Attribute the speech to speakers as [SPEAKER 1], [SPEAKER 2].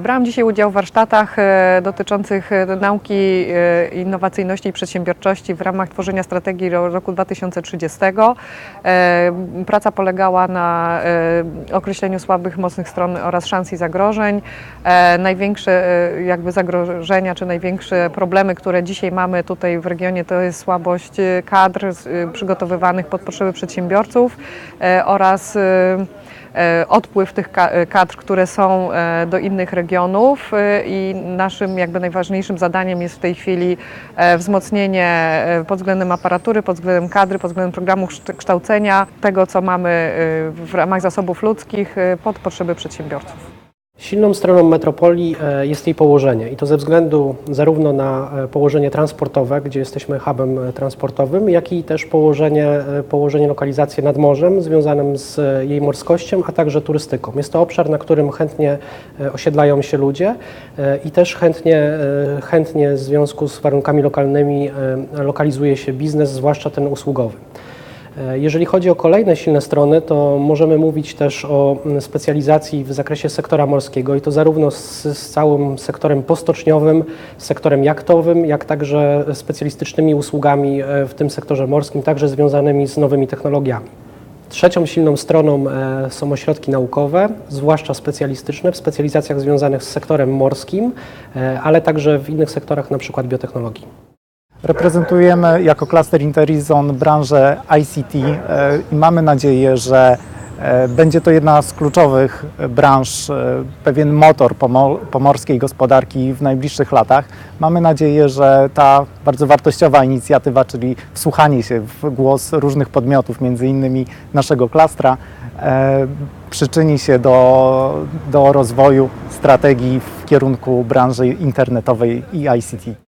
[SPEAKER 1] Brałam dzisiaj udział w warsztatach e, dotyczących e, nauki e, innowacyjności i przedsiębiorczości w ramach tworzenia strategii ro- roku 2030. E, Praca polegała na określeniu słabych, mocnych stron oraz szans i zagrożeń. Największe jakby zagrożenia czy największe problemy, które dzisiaj mamy tutaj w regionie to jest słabość kadr przygotowywanych pod potrzeby przedsiębiorców oraz odpływ tych ka- e, kadr, które są e, do innych regionów e, i naszym jakby najważniejszym zadaniem jest w tej chwili e, wzmocnienie e, pod względem aparatury, pod względem kadry, pod względem programu kszt- kształcenia tego, co mamy e, w ramach zasobów ludzkich e, pod potrzeby przedsiębiorców.
[SPEAKER 2] Silną stroną metropolii e, jest jej położenie i to ze względu zarówno na e, położenie transportowe, gdzie jesteśmy hubem e, transportowym, jak i też położenie, położenie lokalizację nad morzem związanym z jej morskością, a także turystyką. Jest to obszar, na którym chętnie osiedlają się ludzie i też chętnie, chętnie w związku z warunkami lokalnymi lokalizuje się biznes, zwłaszcza ten usługowy. E, Jeżeli chodzi o kolejne silne strony, to możemy mówić też o mm, specjalizacji w zakresie sektora morskiego i to zarówno z, z całym sektorem postoczniowym, sektorem jachtowym, jak także specjalistycznymi usługami e, w tym sektorze morskim, także związanymi z nowymi technologiami. Trzecią silną stroną e, są ośrodki naukowe, zwłaszcza specjalistyczne, w specjalizacjach związanych z sektorem morskim, ale także w innych sektorach, np. biotechnologii.
[SPEAKER 3] Reprezentujemy jako Cluster Interizon branżę ICT e, i mamy nadzieję, że e, będzie to jedna z kluczowych branż, e, pewien motor pomo- pomorskiej gospodarki w najbliższych latach. Mamy nadzieję, że ta bardzo wartościowa inicjatywa, czyli wsłuchanie się w głos różnych podmiotów, między innymi naszego klastra, przyczyni się do, do rozwoju strategii w kierunku branży internetowej i ICT.